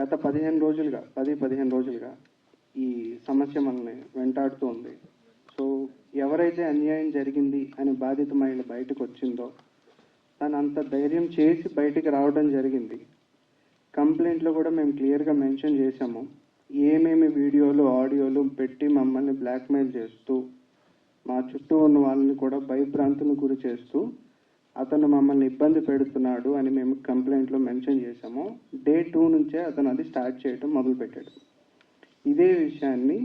గత పదిహేను రోజులుగా పది పదిహేను రోజులుగా ఈ సమస్య మనల్ని వెంటాడుతూ ఉంది. సో ఎవరైతే అన్యాయం జరిగింది అని బాధిత మహిళ బయటకు వచ్చిందో తను అంత ధైర్యం చేసి బయటికి రావడం జరిగింది. కంప్లైంట్లో కూడా మేము క్లియర్గా మెన్షన్ చేశాము. ఏమేమి వీడియోలు ఆడియోలు పెట్టి మమ్మల్ని బ్లాక్మెయిల్ చేస్తూ మా చుట్టూ ఉన్న వాళ్ళని కూడా భయభ్రాంతులకు గురి చేస్తూ అతను మమ్మల్ని ఇబ్బంది పెడుతున్నాడు అని మేము కంప్లైంట్లో మెన్షన్ చేశాము. డే టూ నుంచే అతను అది స్టార్ట్ చేయడం మొదలుపెట్టాడు. ఇదే విషయాన్ని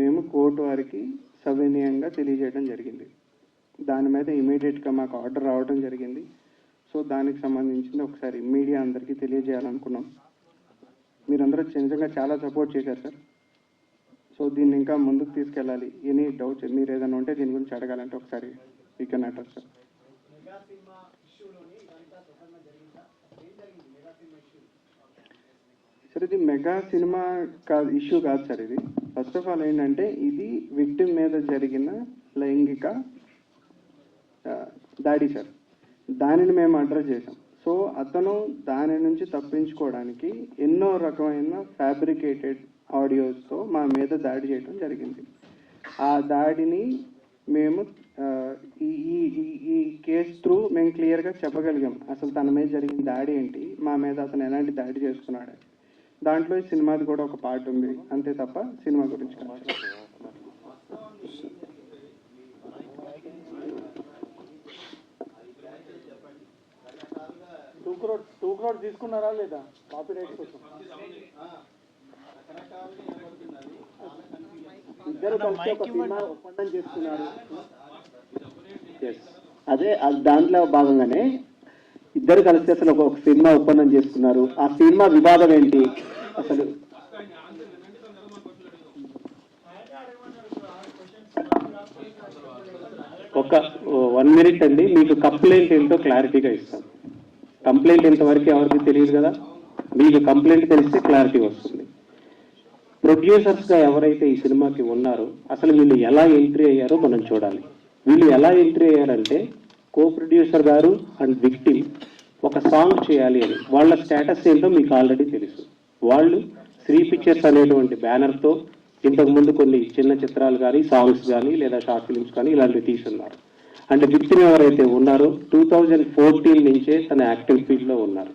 మేము కోర్టు వారికి సవినయంగా తెలియజేయడం జరిగింది. దాని మీద ఇమీడియట్గా మాకు ఆర్డర్ రావడం జరిగింది. సో దానికి సంబంధించింది ఒకసారి మీడియా అందరికీ తెలియజేయాలనుకున్నాం. మీరందరూ నిజంగా చాలా సపోర్ట్ చేశారు సార్. సో దీన్ని ఇంకా ముందుకు తీసుకెళ్ళాలి. ఎనీ డౌట్స్ మీరు ఏదైనా ఉంటే దీని గురించి అడగాలంటే ఒకసారి you can address sir sir ఇది మెగా సినిమా కాదు ఇష్యూ కాదు సార్ ఇది. ఫస్ట్ ఆఫ్ ఆల్ ఏంటంటే ఇది విక్టిమ్ మీద జరిగిన లైంగిక దాడి సార్. దానిని మేము అడ్రస్ చేసాం సో అతను దాని నుంచి తప్పించుకోవడానికి ఎన్నో రకమైన ఫ్యాబ్రికేటెడ్ ఆడియోస్తో మా మీద దాడి చేయడం జరిగింది. ఆ దాడిని మేము ఈ ఈ ఈ- ఈ కేసు త్రూ మేము క్లియర్గా చెప్పగలిగాం. అసలు తన మీద జరిగిన దాడి ఏంటి? మా మీద అతను ఎలాంటి దాడి చేసుకున్నాడు? దాంట్లో ఈ సినిమాది కూడా ఒక పార్ట్ ఉంది. అంతే తప్ప సినిమా గురించి టూ క్రోడ్ టూ క్రోడ్ తీసుకున్నారా లేదా? కాపీ రైట్స్ కోసం. ఇద్దరు కలిసి ఒక సినిమా ఒప్పందం చేస్తున్నారు అదే అది దాంట్లో భాగంగానే ఇద్దరు కలిసి అసలు ఒక సినిమా ఒప్పందం చేసుకున్నారు. ఆ సినిమా వివాదం ఏంటి? అసలు ఒక వన్ మినిట్ అండి. మీకు కంప్లైంట్ ఏంటో క్లారిటీగా ఇస్తాం. కంప్లైంట్ ఇంతవరకు ఎవరికి తెలియదు కదా? మీకు కంప్లైంట్ తెలిస్తే క్లారిటీ వస్తుంది. ప్రొడ్యూసర్స్గా ఎవరైతే ఈ సినిమాకి ఉన్నారో అసలు వీళ్ళు ఎలా ఎంట్రీ అయ్యారో మనం చూడాలి. వీళ్ళు ఎలా ఎంట్రీ అయ్యారంటే కో ప్రొడ్యూసర్ గారు అండ్ విక్టిమ్ ఒక సాంగ్ చేయాలి అని. వాళ్ళ స్టేటస్ ఏంటో మీకు ఆల్రెడీ తెలుసు. వాళ్ళు శ్రీ పిక్చర్స్ అనేటువంటి బ్యానర్తో ఇంతకుముందు కొన్ని చిన్న చిత్రాలు కానీ సాంగ్స్ కానీ లేదా షార్ట్ ఫిల్మ్స్ కానీ ఇలాంటివి తీసున్నారు అండ్ విక్టిమ్ ఎవరైతే ఉన్నారో టూ థౌజండ్ ఫోర్టీన్ నుంచే తన యాక్టింగ్ ఫీల్డ్లో ఉన్నారు.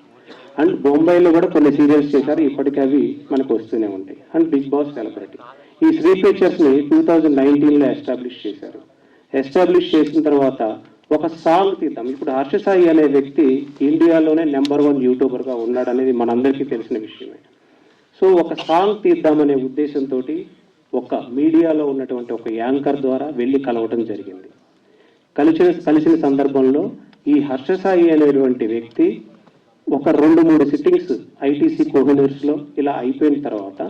అండ్ బొంబాయిలో కూడా కొన్ని సీరియల్స్ చేశారు. ఇప్పటికీ అవి మనకు వస్తూనే ఉంటాయి. And Big Boss celebrity. ఈ శ్రీ పిక్చర్స్ని టూ థౌజండ్ నైన్టీన్లో ఎస్టాబ్లిష్ చేశారు. ఎస్టాబ్లిష్ చేసిన తర్వాత ఒక సాంగ్ తీద్దాం ఇప్పుడు హర్ష సాయి అనే వ్యక్తి ఇండియాలోనే నెంబర్ వన్ యూట్యూబర్గా ఉన్నాడు అనేది మనందరికీ తెలిసిన విషయమే. సో ఒక సాంగ్ తీద్దామనే ఉద్దేశంతో ఒక మీడియాలో ఉన్నటువంటి ఒక యాంకర్ ద్వారా వెళ్ళి కలవటం జరిగింది. కలిసిన కలిసిన సందర్భంలో ఈ హర్ష సాయి అనేటువంటి వ్యక్తి ఒక రెండు మూడు సిట్టింగ్స్ ఐటీసీ కోహినూర్స్లో ఇలా అయిపోయిన తర్వాత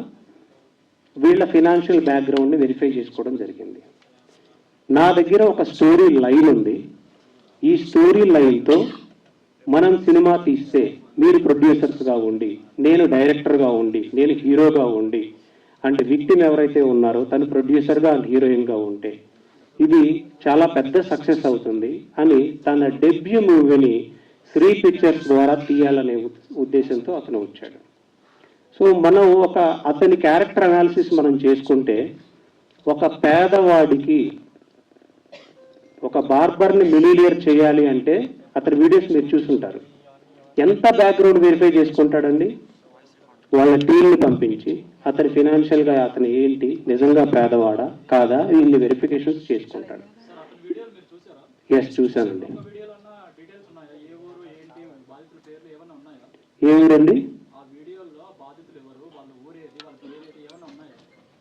వీళ్ళ ఫినాన్షియల్ బ్యాక్గ్రౌండ్ని వెరిఫై చేసుకోవడం జరిగింది. నా దగ్గర ఒక స్టోరీ లైన్ ఉంది. ఈ స్టోరీ లైన్తో మనం సినిమా తీస్తే మీరు ప్రొడ్యూసర్స్గా ఉండి నేను డైరెక్టర్గా ఉండి నేను హీరోగా ఉండి అంటే విక్టిమ్ ఎవరైతే ఉన్నారో తను ప్రొడ్యూసర్గా హీరోయిన్గా అండ్ ఉంటే ఇది చాలా పెద్ద సక్సెస్ అవుతుంది అని తన డెబ్యూ మూవీని శ్రీ పిక్చర్స్ ద్వారా తీయాలనే ఉద్- ఉద్దేశంతో అతను వచ్చాడు. సో మనం ఒక అతని క్యారెక్టర్ అనాలిసిస్ మనం చేసుకుంటే ఒక పేదవాడికి ఒక బార్బర్ని మిలీలియర్ చేయాలి అంటే అతని వీడియోస్ మీరు చూసుంటారు. ఎంత బ్యాక్గ్రౌండ్ వెరిఫై చేసుకుంటాడండి? వాళ్ళ టీంని పంపించి అతని ఫినాన్షియల్గా అతను ఏంటి? నిజంగా పేదవాడా? కాదా? ఇన్ని వెరిఫికేషన్స్ చేసుకుంటాడు. ఎస్ చూశానండి. ఒక ఏ ఊరండి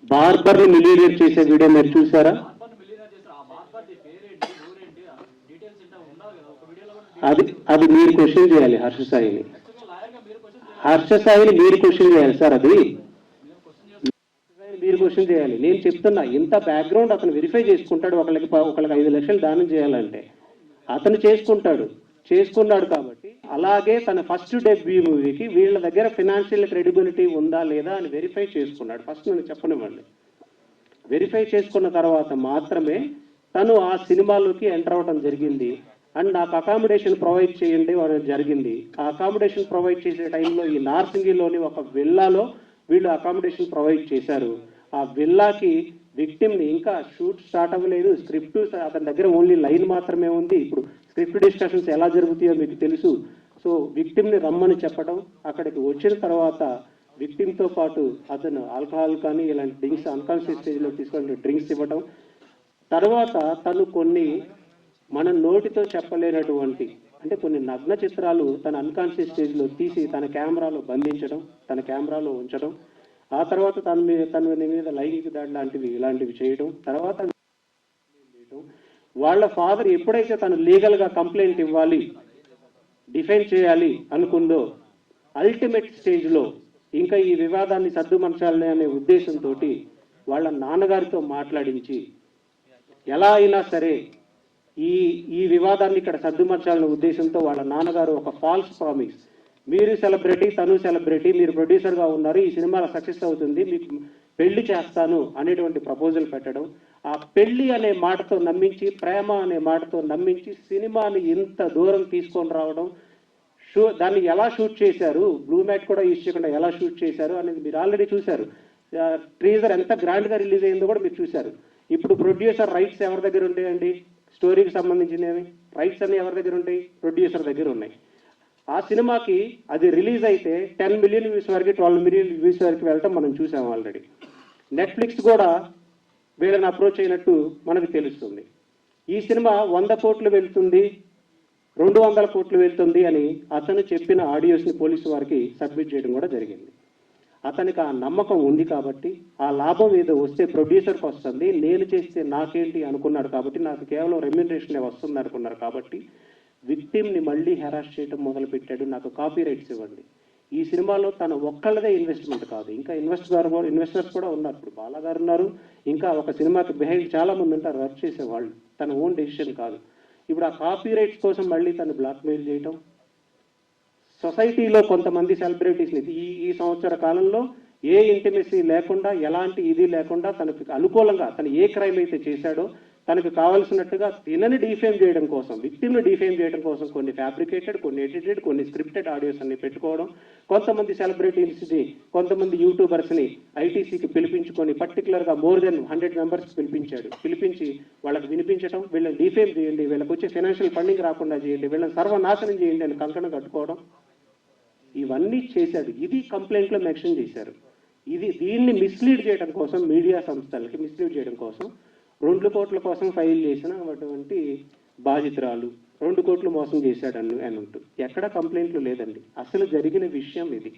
బార్బర్ని మిలీనియర్ చేసే వీడియో మీరు చూసారా బార్బర్ని మిలీనియర్ చేస్తారు ఆ బార్బర్ది పేరేంటి ఊరేంటి ఆ డీటెయిల్స్ ఏంటో ఉండాలి కదా ఒక వీడియోలో కూడా అది అది మీరు క్వశ్చన్ చేయాలి హర్ష సాయిని. మీరు క్వశ్చన్ చేయాలి హర్ష సాయిని మీరు క్వశ్చన్ చేయాలి సార్ అది. మీరు క్వశ్చన్ చేయాలి. నేను చెప్తున్నా ఇంత బ్యాక్గ్రౌండ్ అతను వెరిఫై చేసుకుంటాడు ఒకళ్ళకి ఒకళ్ళకి ఐదు లక్షలు దానం చేయాలంటే. అతను చేసుకుంటాడు చేసుకున్నాడు కాబట్టి. అలాగే తన ఫస్ట్ డెబ్యూ మూవీకి వీళ్ళ దగ్గర ఫినాన్షియల్ క్రెడిబిలిటీ ఉందా లేదా అని వెరిఫై చేసుకున్నాడు. ఫస్ట్ నేను చెప్పనివ్వండి. వెరిఫై చేసుకున్న తర్వాత మాత్రమే తను ఆ సినిమాలోకి ఎంటర్ అవ్వడం జరిగింది. అండ్ నాకు అకామిడేషన్ ప్రొవైడ్ చేయండి జరిగింది. ఆ అకామిడేషన్ ప్రొవైడ్ చేసే టైంలో ఈ నార్సింగిలోని ఒక విల్లాలో వీళ్ళు అకామిడేషన్ ప్రొవైడ్ చేశారు. ఆ విల్లాకి విక్టిమ్ని ఇంకా షూట్ స్టార్ట్ అవ్వలేదు. స్క్రిప్ట్ అతని దగ్గర ఓన్లీ లైన్ మాత్రమే ఉంది. ఇప్పుడు స్క్రిప్ట్ డిస్కషన్స్ ఎలా జరుగుతాయో మీకు తెలుసు. సో విక్టిమ్ని రమ్మని చెప్పడం అక్కడికి వచ్చిన తర్వాత విక్టిమ్తో పాటు అతను ఆల్కహాల్ కానీ ఇలాంటి డ్రింక్స్ అన్కాన్షియస్ స్టేజ్లో తీసుకొని డ్రింక్స్ ఇవ్వడం తర్వాత తను కొన్ని మన నోటితో చెప్పలేనటువంటి అంటే కొన్ని నగ్న చిత్రాలు తన అన్కాన్షియస్ స్టేజ్లో తీసి తన కెమెరాలో బంధించడం తన కెమెరాలో ఉంచడం ఆ తర్వాత తన మీద తన మీద లైంగిక దాడి లాంటివి ఇలాంటివి చేయడం తర్వాత వాళ్ళ ఫాదర్ ఎప్పుడైతే తను లీగల్గా కంప్లైంట్ ఇవ్వాలి డిఫెండ్ చేయాలి అనుకుందో అల్టిమేట్ స్టేజ్లో ఇంకా ఈ వివాదాన్ని సర్దుమర్చాలి అనే ఉద్దేశంతో వాళ్ళ నాన్నగారితో మాట్లాడించి ఎలా అయినా సరే ఈ ఈ వివాదాన్ని ఇక్కడ సర్దుమర్చాలనే ఉద్దేశంతో వాళ్ళ నాన్నగారు ఒక ఫాల్స్ ప్రామిస్ మీరు సెలబ్రిటీ తను సెలబ్రిటీ మీరు ప్రొడ్యూసర్గా ఉన్నారు ఈ సినిమా సక్సెస్ అవుతుంది మీకు పెళ్ళి చేస్తాను అనేటువంటి ప్రపోజల్ పెట్టడం ఆ పెళ్ళి అనే మాటతో నమ్మించి ప్రేమ అనే మాటతో నమ్మించి సినిమాని ఇంత దూరం తీసుకొని రావడం షూ దాన్ని ఎలా షూట్ చేశారు బ్లూ మ్యాట్ కూడా యూజ్ చేయకుండా ఎలా షూట్ చేశారు అనేది మీరు ఆల్రెడీ చూశారు. ట్రీజర్ ఎంత గ్రాండ్గా రిలీజ్ అయిందో కూడా మీరు చూశారు. ఇప్పుడు ప్రొడ్యూసర్ రైట్స్ ఎవరి దగ్గర ఉంటాయండి? స్టోరీకి సంబంధించినవి. రైట్స్ అన్ని ఎవరి దగ్గర ఉంటాయి? ప్రొడ్యూసర్ దగ్గర ఉన్నాయి. ఆ సినిమాకి అది రిలీజ్ అయితే టెన్ మిలియన్ వ్యూస్ వరకు ట్వెల్వ్ మిలియన్ వ్యూస్ వరకు వెళ్ళటం మనం చూసాం ఆల్రెడీ. నెట్ఫ్లిక్స్ కూడా వీళ్ళని అప్రోచ్ అయినట్టు మనకు తెలుస్తుంది. ఈ సినిమా వంద కోట్లు వెళ్తుంది రెండు వందల కోట్లు వెళ్తుంది అని అతను చెప్పిన ఆడియోస్ని పోలీసు వారికి సబ్మిట్ చేయడం కూడా జరిగింది. అతనికి ఆ నమ్మకం ఉంది కాబట్టి ఆ లాభం ఏదో వస్తే ప్రొడ్యూసర్కి వస్తుంది నేను చేస్తే నాకేంటి అనుకున్నాడు కాబట్టి నాకు కేవలం రెమ్యునరేషన్ వస్తుంది అనుకున్నారు కాబట్టి విక్టిమ్ని మళ్ళీ హెరాస్ చేయడం మొదలు పెట్టాడు నాకు కాపీ రైట్స్ ఇవ్వండి. ఈ సినిమాలో తన ఒక్కళ్ళదే ఇన్వెస్ట్మెంట్ కాదు ఇంకా ఇన్వెస్టర్ ఇన్వెస్టర్స్ కూడా ఉన్నారు. ఇప్పుడు బాలా గారు ఉన్నారు ఇంకా ఒక సినిమాకి బిహైండ్ చాలా మంది ఉంటారు వర్క్ చేసేవాళ్ళు. తన ఓన్ డెసిషన్ కాదు. ఇప్పుడు ఆ కాపీ రైట్స్ కోసం మళ్ళీ తను బ్లాక్మెయిల్ చేయటం సొసైటీలో కొంతమంది సెలబ్రిటీస్ని ఈ ఈ సంవత్సర కాలంలో ఏ ఇంటిమెసీ లేకుండా ఎలాంటి ఇది లేకుండా తనకు అనుకూలంగా తను ఏ క్రైమ్ అయితే చేశాడో తనకు కావాల్సినట్టుగా తినని డిఫేమ్ చేయడం కోసం విక్టిమ్ని డిఫేమ్ చేయడం కోసం కొన్ని ఫ్యాబ్రికేటెడ్ కొన్ని ఎడిటెడ్ కొన్ని స్క్రిప్టెడ్ ఆడియోస్ అన్ని పెట్టుకోవడం కొంతమంది సెలబ్రిటీస్ని కొంతమంది యూట్యూబర్స్ని ఐటీసీకి పిలిపించుకొని పర్టికులర్గా మోర్ దెన్ హండ్రెడ్ మెంబర్స్ పిలిపించాడు. పిలిపించి వాళ్ళకి వినిపించడం వీళ్ళని డిఫేమ్ చేయండి వీళ్ళకి వచ్చే ఫైనాన్షియల్ ఫండింగ్ రాకుండా చేయండి వీళ్ళని సర్వనాశనం చేయండి అని కంకణం కట్టుకోవడం ఇవన్నీ చేశాడు ఇది కంప్లైంట్లో మెన్షన్ చేశారు. ఇది దీన్ని మిస్లీడ్ చేయడం కోసం మీడియా సంస్థలకి మిస్లీడ్ చేయడం కోసం రెండు కోట్ల కోసం ఫైల్ చేసిన అటువంటి బాధితురాలు రెండు కోట్లు మోసం చేశాడు అని అంటూ ఎక్కడ కంప్లైంట్లు లేదండి. అసలు జరిగిన విషయం ఇది.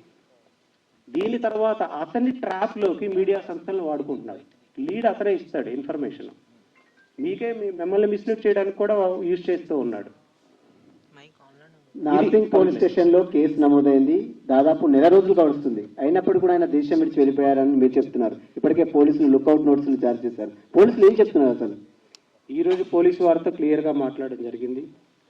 దీని తర్వాత అతని ట్రాప్లోకి మీడియా సంస్థలను వాడుకుంటున్నాడు లీడ్ అతనే ఇస్తాడు ఇన్ఫర్మేషన్ మీకే మిమ్మల్ని మిస్లీడ్ చేయడానికి కూడా యూజ్ చేస్తూ ఉన్నాడు. నార్సింగ్ పోలీస్ స్టేషన్లో కేసు నమోదైంది. దాదాపు నెల రోజులు గడుస్తుంది. అయినప్పుడు కూడా ఆయన దేశం విడిచి వెళ్ళిపోయారని మీరు చెప్తున్నారు. ఇప్పటికే పోలీసులు లుకౌట్ నోటీసులు జారీ చేశారు. పోలీసులు ఏం చెప్తున్నారు అసలు? ఈ రోజు పోలీసు వారితో క్లియర్గా మాట్లాడడం జరిగింది.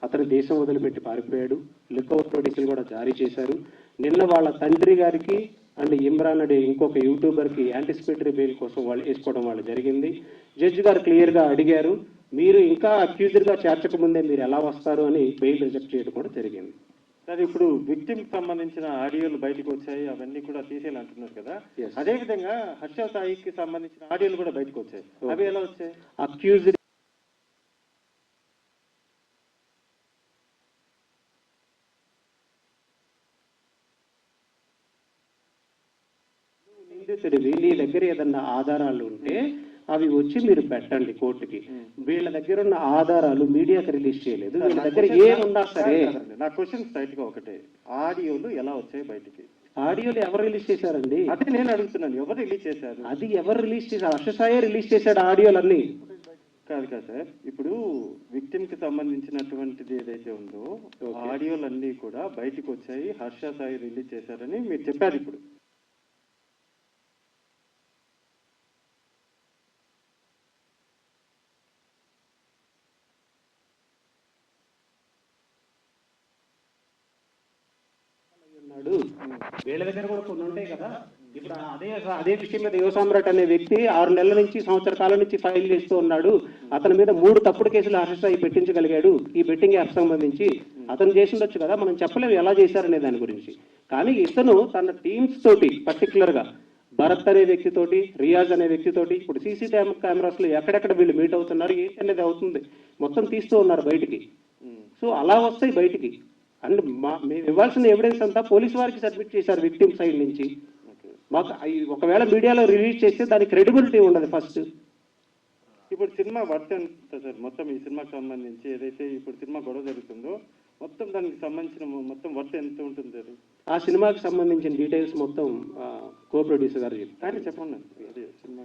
అతను దేశం వదిలిపెట్టి పారిపోయాడు. లుకౌట్ నోటీసులు కూడా జారీ చేశారు. నిన్న వాళ్ళ తండ్రి గారికి అండ్ ఇమ్రాన్ అనే ఇంకొక యూట్యూబర్కి యాంటిసిపేటరీ బెయిల్ కోసం వాళ్ళు వేసుకోవడం వాళ్ళు జరిగింది. జడ్జి గారు క్లియర్గా అడిగారు. మీరు ఇంకా అక్యూజర్గా చేర్చక ముందే మీరు ఎలా వస్తారు అని బెయిల్ రిజెక్ట్ చేయడం కూడా జరిగింది. సార్ ఇప్పుడు విక్టిమ్కి సంబంధించిన ఆడియోలు బయటకు వచ్చాయి అవన్నీ కూడా తీసేయాలి అంటున్నారు కదా. అదే విధంగా హర్ష సాయికి సంబంధించిన ఆడియోలు కూడా బయటకు వచ్చాయి. అవి ఎలా వచ్చాయి? అక్యూజ్డ్ నిందితుడివి నీ దగ్గర ఏదన్నా ఆధారాలు ఉంటే అవి వచ్చి మీరు పెట్టండి కోర్టుకి. వీళ్ళ దగ్గర ఉన్న ఆధారాలు మీడియాకి రిలీజ్ చేయలేదు. వీళ్ళ నా దగ్గర ఏమున్నా సరే నా క్వశ్చన్ స్ట్రైట్గా ఒకటే. ఆడియోలు ఎలా వచ్చాయి బయటికి? ఆడియోలు ఎవరు రిలీజ్ చేశారండి? అదే నేను అడుగుతున్నాను. ఎవరు రిలీజ్ చేశారు? అది ఎవరు రిలీజ్ చేశారు? హర్షసాయే రిలీజ్ చేశాడు ఆడియోలన్నీ. కాదు కదా సార్. ఇప్పుడు విక్టిమ్కి సంబంధించినటువంటిది ఏదైతే ఉందో ఆడియోలు అన్ని కూడా బయటికి వచ్చాయి. హర్ష సాయి రిలీజ్ చేశారని మీరు చెప్పారు ఇప్పుడు. ఉన్నాడు వీళ్ళ దగ్గర కూడా కొన్ని ఉంటాయి కదా. ఇప్పుడు అదే అదే విషయం మీద యువ సామ్రాట్ అనే వ్యక్తి ఆరు నెలల నుంచి సంవత్సర కాలం నుంచి ఫైల్ చేస్తూ ఉన్నాడు. అతని మీద మూడు తప్పుడు కేసులు అరెస్ట్ అయి పెట్టించగలిగాడు. ఈ బెట్టింగ్ యాప్ సంబంధించి. అతను చేసిండొచ్చు కదా. మనం చెప్పలేము ఎలా చేశారనే దాని గురించి. కానీ ఇతను తన టీమ్స్ తోటి పర్టికులర్గా భరత్ అనే వ్యక్తితోటి రియాజ్ అనే వ్యక్తితోటి ఇప్పుడు సీసీ కెమెరాస్లో ఎక్కడెక్కడ వీళ్ళు మీట్ అవుతున్నారు ఏంటి అనేది అవుతుంది. మొత్తం తీస్తూ ఉన్నారు బయటికి. సో అలా వస్తాయి బయటికి. అండ్ మా మేము ఇవ్వాల్సిన ఎవిడెన్స్ అంతా పోలీస్ వారికి సబ్మిట్ చేశారు విక్టిమ్ సైడ్ నుంచి. మాకు ఒకవేళ మీడియాలో రిలీజ్ చేస్తే దానికి క్రెడిబిలిటీ ఉండదు ఫస్ట్ ఇప్పుడు సినిమా వర్త్ ఎంత సార్ మొత్తం ఈ సినిమాకి సంబంధించి ఏదైతే ఇప్పుడు సినిమా గొడవ జరుగుతుందో మొత్తం దానికి సంబంధించిన మొత్తం వర్త్ ఎంత ఉంటుంది అది ఆ సినిమాకి సంబంధించిన డీటెయిల్స్ మొత్తం కో ప్రొడ్యూసర్ గారు చెప్పారు కానీ చెప్పండి. అదే సినిమా